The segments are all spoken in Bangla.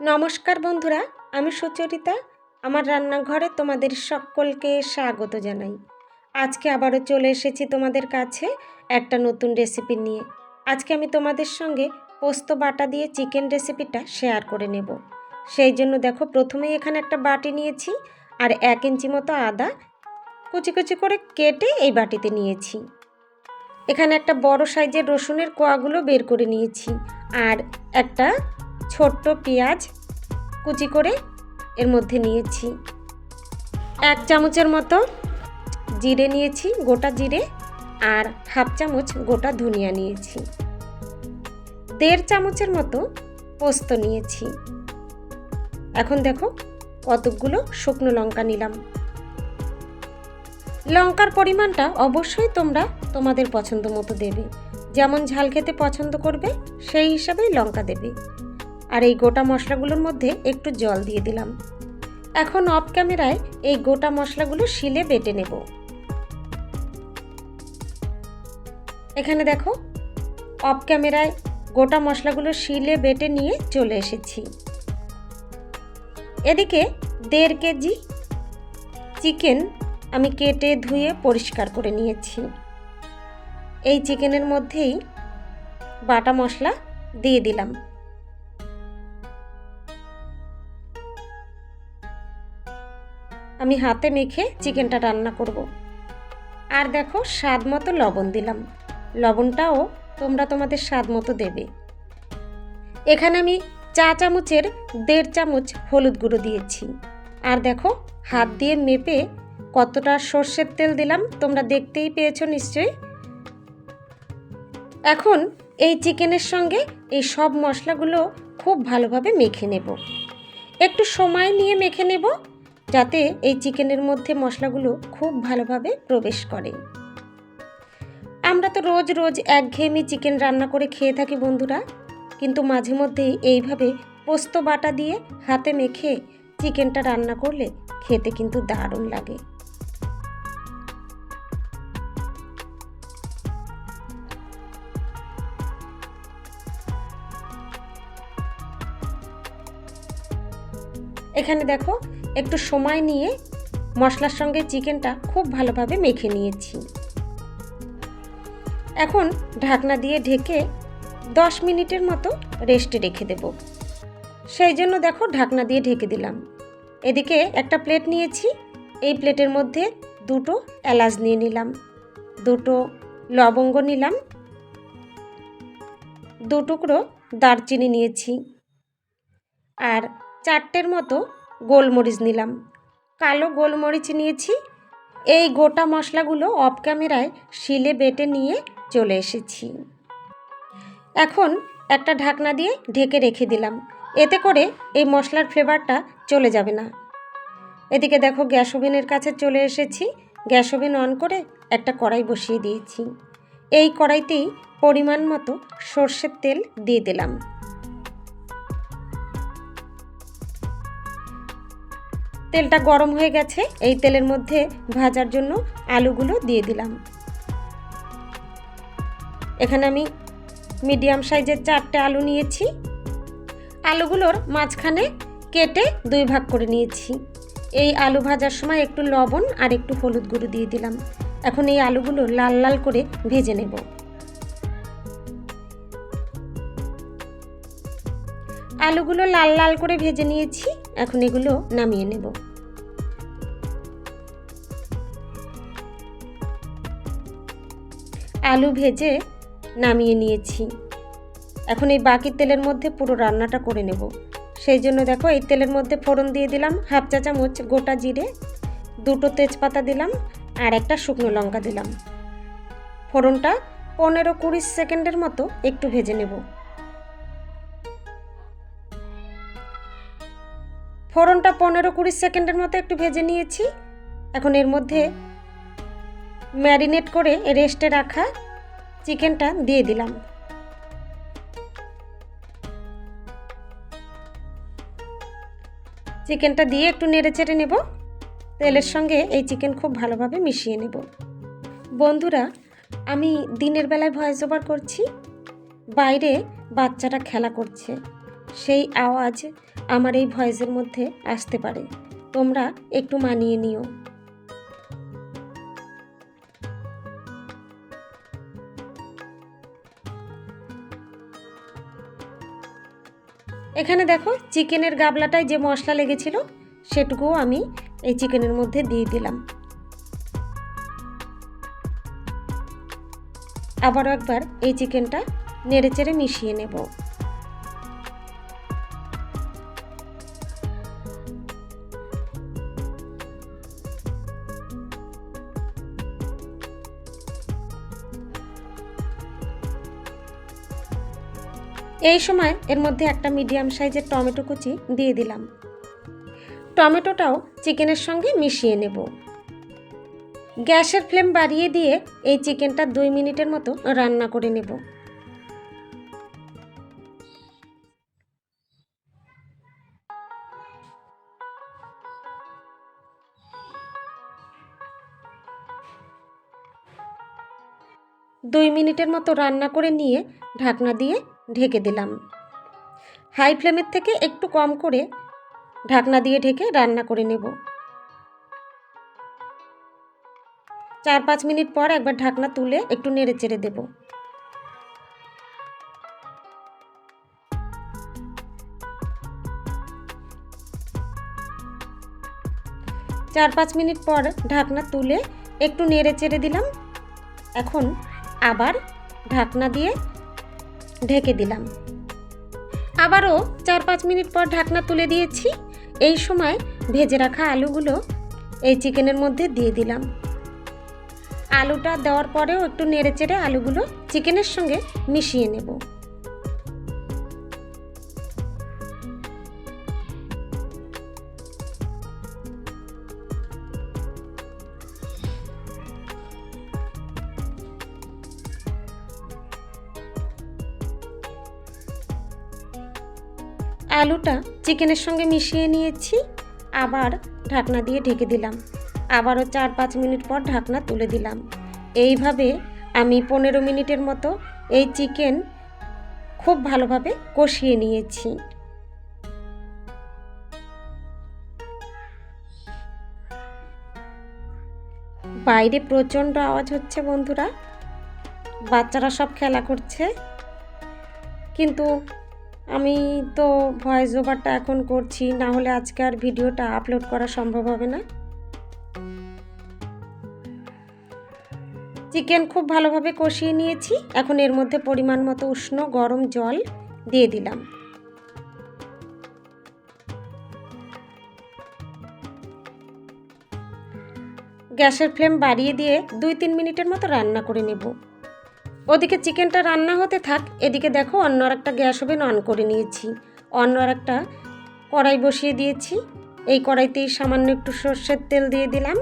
নমস্কার বন্ধুরা, আমি সুচরিতা। আমার রান্নাঘরে তোমাদের সকলকে স্বাগত জানাই। আজকে আবারও চলে এসেছি তোমাদের কাছে একটা নতুন রেসিপি নিয়ে। আজকে আমি তোমাদের সঙ্গে পোস্ত বাটা দিয়ে চিকেন রেসিপিটা শেয়ার করে নেব। সেই জন্য দেখো, প্রথমেই এখানে একটা বাটি নিয়েছি আর এক ইঞ্চি মতো আদা কুচি কুচি করে কেটে এই বাটিতে নিয়েছি। এখানে একটা বড় সাইজের রসুনের কোয়াগুলো বের করে নিয়েছি আর একটা ছোট্ট পেঁয়াজ কুচি করে এর মধ্যে নিয়েছি। এক চামচের মতো জিরে নিয়েছি, গোটা জিরে, আর হাফ চামচ গোটা ধনিয়া নিয়েছি। দেড় চামচের মতো পোস্ত নিয়েছি। এখন দেখো কতকগুলো শুকনো লঙ্কা নিলাম। লঙ্কার পরিমাণটা অবশ্যই তোমরা তোমাদের পছন্দ মতো দেবে। যেমন ঝাল খেতে পছন্দ করবে, সেই হিসাবেই লঙ্কা দেবে। আর এই গোটা মশলাগুলোর মধ্যে একটু জল দিয়ে দিলাম। এখন অফ ক্যামেরায় এই গোটা মশলাগুলো শিলে বেটে নেব। এখানে দেখো, অফ ক্যামেরায় গোটা মশলাগুলো শিলে বেটে নিয়ে চলে এসেছি। এদিকে দেড় কেজি চিকেন আমি কেটে ধুয়ে পরিষ্কার করে নিয়েছি। এই চিকেনের মধ্যেই বাটা মশলা দিয়ে দিলাম। আমি হাতে মেখে চিকেনটা রান্না করব। আর দেখো স্বাদ মতো লবণ দিলাম। লবণটাও তোমরা তোমাদের স্বাদ মতো দেবে। এখানে আমি চা চামচের দেড় চামচ হলুদ গুঁড়ো দিয়েছি। আর দেখো হাত দিয়ে মেপে কতটা সর্ষের তেল দিলাম, তোমরা দেখতেই পেয়েছ নিশ্চয়ই। এখন এই চিকেনের সঙ্গে এই সব মশলাগুলো খুব ভালোভাবে মেখে নেব। একটু সময় নিয়ে মেখে নেব যাতে এই চিকেনের মধ্যে মশলাগুলো খুব ভালোভাবে প্রবেশ করে। আমরা তো রোজ রোজ একঘেয়েমি চিকেন রান্না করে খেয়ে থাকি বন্ধুরা। কিন্তু মাঝে মধ্যেই এইভাবে পোস্ত বাটা দিয়ে হাতে মেখে চিকেনটা রান্না করলে খেতে কিন্তু দারুণ লাগে। এখানে দেখো একটু সময় নিয়ে মশলার সঙ্গে চিকেনটা খুব ভালোভাবে মেখে নিয়েছি। এখন ঢাকনা দিয়ে ঢেকে দশ মিনিটের মতো রেস্টে রেখে দেব। সেই জন্য দেখো ঢাকনা দিয়ে ঢেকে দিলাম। এদিকে একটা প্লেট নিয়েছি, এই প্লেটের মধ্যে দুটো এলাচ নিয়ে নিলাম, দুটো লবঙ্গ নিলাম, দু টুকরো দারচিনি নিয়েছি, আর চারটের মতো গোলমরিচ নিলাম। কালো গোলমরিচ নিয়েছি। এই গোটা মশলাগুলো অফ ক্যামেরায় শিলে বেটে নিয়ে চলে এসেছি। এখন একটা ঢাকনা দিয়ে ঢেকে রেখে দিলাম। এতে করে এই মশলার ফ্লেভারটা চলে যাবে না। এদিকে দেখো গ্যাস ওভেনের কাছে চলে এসেছি। গ্যাস ওভেন অন করে একটা কড়াই বসিয়ে দিয়েছি। এই কড়াইতেই পরিমাণ মতো সর্ষের তেল দিয়ে দিলাম। তেলটা গরম হয়ে গেছে। এই তেলের মধ্যে ভাজার জন্য আলুগুলো দিয়ে দিলাম। এখানে আমি মিডিয়াম সাইজের চারটে আলু নিয়েছি। আলুগুলোর মাঝখানে কেটে দুই ভাগ করে নিয়েছি। এই আলু ভাজার সময় একটু লবণ আর একটু হলুদ গুঁড়ো দিয়ে দিলাম। এখন এই আলুগুলো লাল লাল করে ভেজে নেব। আলুগুলো লাল লাল করে ভেজে নিয়েছি। এখন এগুলো নামিয়ে নেব। আলু ভেজে নামিয়ে নিয়েছি। এখন এই বাকি তেলের মধ্যে পুরো রান্নাটা করে নেব। সেই জন্য দেখো, এই তেলের মধ্যে ফোড়ন দিয়ে দিলাম, হাফ চা চামচ গোটা জিরে, দুটো তেজপাতা দিলাম, আর একটা শুকনো লঙ্কা দিলাম। ফোড়নটা পনেরো কুড়ি সেকেন্ডের মতো একটু ভেজে নেব। ফোড়নটা পনেরো কুড়ি সেকেন্ডের মতো একটু ভেজে নিয়েছি। এখন এর মধ্যে ম্যারিনেট করে রেস্টে রাখা চিকেনটা দিয়ে দিলাম। চিকেনটা দিয়ে একটু নেড়ে চেড়ে নেব। তেলের সঙ্গে এই চিকেন খুব ভালোভাবে মিশিয়ে নেব। বন্ধুরা, আমি দিনের বেলায় ভয়েস ওভার করছি, বাইরে বাচ্চাটা খেলা করছে। সেই আওয়াজ আমার এই ভয়েসের মধ্যে আসতে পারে। তোমরা একটু মানিয়ে নিও। এখানে দেখো, চিকেনের গাবলাটায় যে মশলা লেগেছিল, সেটুকুও আমি এই চিকেনের মধ্যে দিয়ে দিলাম। আবারও একবার এই চিকেনটা নেড়ে চেড়ে মিশিয়ে নেব। এই সময় এর মধ্যে একটা মিডিয়াম সাইজের টমেটো কুচি দিয়ে দিলাম। টমেটোটাও চিকেনের সঙ্গে মিশিয়ে নেব। গ্যাসের ফ্লেম বাড়িয়ে দিয়ে এই চিকেনটা দুই মিনিটের মতো রান্না করে নেব। দুই মিনিটের মতো রান্না করে নিয়ে ঢাকনা দিয়ে ঢেকে দিলাম। হাই ফ্লেমের থেকে একটু কম করে ঢাকনা দিয়ে ঢেকে রান্না করে নেব। চার পাঁচ মিনিট পর একবার ঢাকনা তুলে একটু নেড়ে চেড়ে দেব। চার পাঁচ মিনিট পর ঢাকনা তুলে একটু নেড়ে চেড়ে দিলাম। এখন আবার ঢাকনা দিয়ে ঢেকে দিলাম। আবারও চার পাঁচ মিনিট পর ঢাকনা তুলে দিয়েছি। এই সময় ভেজে রাখা আলুগুলো এই চিকেনের মধ্যে দিয়ে দিলাম। আলুটা দেওয়ার পরেও একটু নেড়ে চেড়ে আলুগুলো চিকেনের সঙ্গে মিশিয়ে নেব। আলুটা চিকেনের সঙ্গে মিশিয়ে নিয়েছি, আবার ঢাকনা দিয়ে ঢেকে দিলাম। আবারও চার পাঁচ মিনিট পর ঢাকনা তুলে দিলাম। এইভাবে আমি পনেরো মিনিটের মতো এই চিকেন খুব ভালোভাবে কষিয়ে নিয়েছি। বাইরে প্রচণ্ড আওয়াজ হচ্ছে বন্ধুরা। বাচ্চারা সব খেলা করছে। কিন্তু আমি তো ভয়েস ওভারটা এখন করছি, না হলে আজকে আর ভিডিওটা আপলোড করা সম্ভব হবে না। চিকেন খুব ভালোভাবে কষিয়ে নিয়েছি, এখন এর মধ্যে পরিমাণ মতো উষ্ণ গরম জল দিয়ে দিলাম। গ্যাসের ফ্লেম বাড়িয়ে দিয়ে দুই তিন মিনিটের মতো রান্না করে নেব। ওদিকে চিকেনটা রান্না হতে থাক, এদিকে দেখো অন্য আর একটা গ্যাস ওভেন অন করে নিয়েছি। অন্য আর একটা কড়াই বসিয়ে দিয়েছি। এই কড়াইতেই সামান্য একটু সর্ষের তেল দিয়ে দিলাম।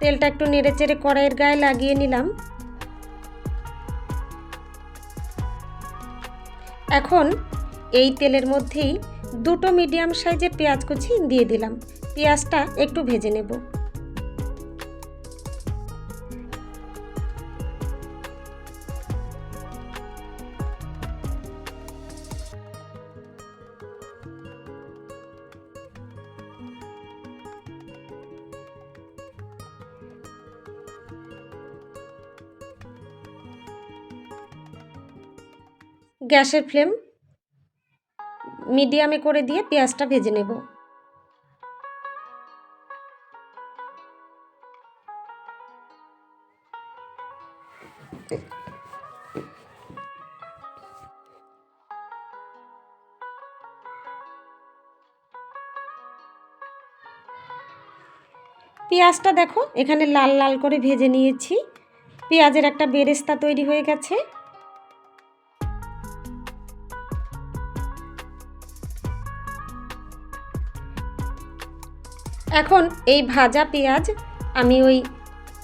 তেলটা একটু নেড়ে চেড়ে কড়াইয়ের গায়ে লাগিয়ে নিলাম। এখন এই তেলের মধ্যেই দুটো মিডিয়াম সাইজের পেঁয়াজ কুচি দিয়ে দিলাম। পেঁয়াজটা একটু ভেজে নেব। গ্যাসের ফ্লেম মিডিয়ামে করে দিয়ে পেঁয়াজটা ভেজে নেব। পেঁয়াজটা দেখো, এখানে লাল লাল করে ভেজে নিয়েছি। পেঁয়াজের একটা বেরেস্তা তৈরি হয়ে গেছে। এখন এই ভাজা পেঁয়াজ আমি ওই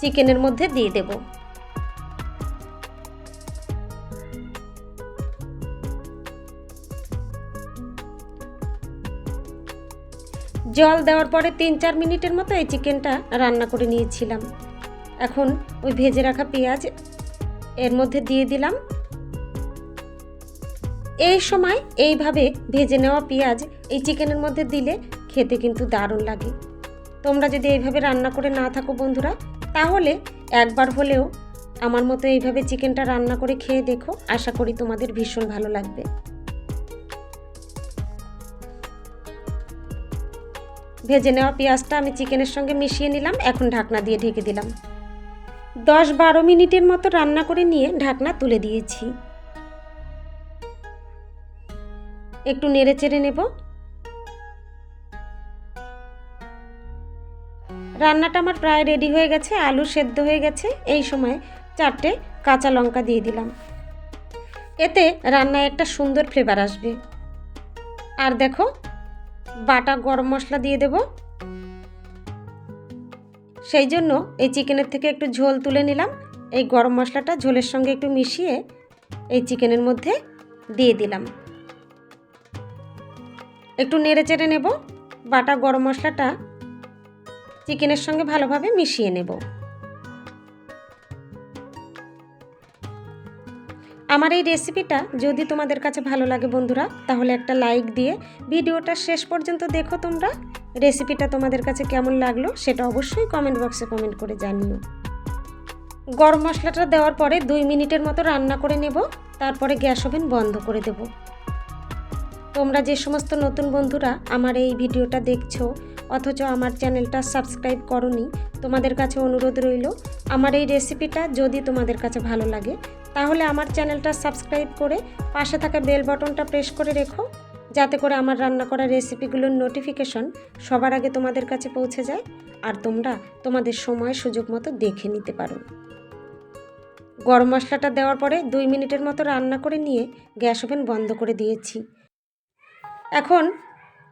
চিকেনের মধ্যে দিয়ে দেব। জল দেওয়ার পরে তিন চার মিনিটের মতো এই চিকেনটা রান্না করে নিয়েছিলাম। এখন ওই ভেজে রাখা পেঁয়াজ এর মধ্যে দিয়ে দিলাম। এই সময় এইভাবে ভেজে নেওয়া পেঁয়াজ এই চিকেনের মধ্যে দিলে খেতে কিন্তু দারুণ লাগে। তোমরা যদি এইভাবে রান্না করে না থাকো বন্ধুরা, তাহলে একবার হলেও আমার মতো এইভাবে চিকেনটা রান্না করে খেয়ে দেখো। আশা করি তোমাদের ভীষণ ভালো লাগবে। ভেজে নেওয়া পেঁয়াজটা আমি চিকেনের সঙ্গে মিশিয়ে নিলাম, এখন ঢাকনা দিয়ে ঢেকে দিলাম। দশ বারো মিনিটের মতো রান্না করে নিয়ে ঢাকনা তুলে দিয়েছি। একটু নেড়ে চেড়ে নেব। রান্নাটা আমার প্রায় রেডি হয়ে গেছে, আলু সেদ্ধ হয়ে গেছে। এই সময় চারটে কাঁচা লঙ্কা দিয়ে দিলাম। এতে রান্নায় একটা সুন্দর ফ্লেভার আসবে। আর দেখো, বাটা গরম মশলা দিয়ে দেব। সেই জন্য এই চিকেনের থেকে একটু ঝোল তুলে নিলাম। এই গরম মশলাটা ঝোলের সঙ্গে একটু মিশিয়ে এই চিকেনের মধ্যে দিয়ে দিলাম। একটু নেড়ে চেড়ে নেব। বাটা গরম মশলাটা চিকেনের সঙ্গে ভালোভাবে মিশিয়ে নেব। আমার এই রেসিপিটা যদি তোমাদের কাছে ভালো লাগে বন্ধুরা, তাহলে একটা লাইক দিয়ে ভিডিওটা শেষ পর্যন্ত দেখো তোমরা, রেসিপিটা তোমাদের কাছে কেমন লাগল সেটা অবশ্যই কমেন্ট বক্সে কমেন্ট করে জানিও। গরম মশলাটা দেওয়ার পরে দুই মিনিটের মতো রান্না করে নেব, তারপরে গ্যাস ওভেন বন্ধ করে দেব। তোমরা যে সমস্ত নতুন বন্ধুরা আমার এই ভিডিওটা দেখছ অথচ আমার চ্যানেলটা সাবস্ক্রাইব করনি। তোমাদের কাছে অনুরোধ রইল, আমার এই রেসিপিটা যদি তোমাদের কাছে ভালো লাগে, তাহলে আমার চ্যানেলটা সাবস্ক্রাইব করে পাশে থাকা বেল বাটনটা প্রেস করে রেখো, যাতে করে আমার রান্না করা রেসিপিগুলোর নোটিফিকেশন সবার আগে তোমাদের কাছে পৌঁছে যায় আর তোমরা তোমাদের সময় সুযোগ মতো দেখে নিতে পারো। গরম মশলাটা দেওয়ার পরে দুই মিনিটের মতো রান্না করে নিয়ে গ্যাস ওভেন বন্ধ করে দিয়েছি। এখন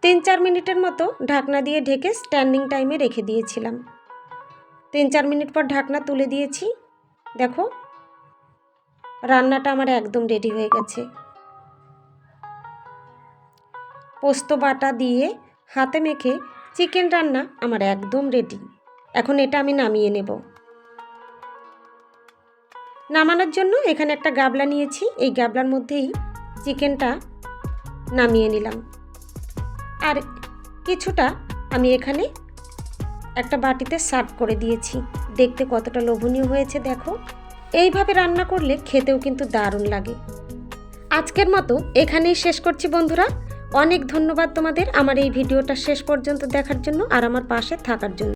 তিন চার মিনিটের মতো ঢাকনা দিয়ে ঢেকে স্ট্যান্ডিং টাইমে রেখে দিয়েছিলাম। তিন চার মিনিট পর ঢাকনা তুলে দিয়েছি। দেখো, রান্নাটা আমার একদম রেডি হয়ে গেছে। পোস্ত বাটা দিয়ে হাতে মেখে চিকেন রান্না আমার একদম রেডি এখন এটা আমি নামিয়ে নেব। নামানোর জন্য এখানে একটা গাবলা নিয়েছি। এই গাবলার মধ্যেই চিকেনটা নামিয়ে নিলাম। আর কিছুটা আমি এখানে একটা বাটিতে সার্ভ করে দিয়েছি। দেখতে কতটা লোভনীয় হয়েছে, দেখো। এইভাবে রান্না করলে খেতেও কিন্তু দারুণ লাগে। আজকের মতো এখানেই শেষ করছি বন্ধুরা। অনেক ধন্যবাদ তোমাদের আমার এই ভিডিওটা শেষ পর্যন্ত দেখার জন্য আর আমার পাশে থাকার জন্য।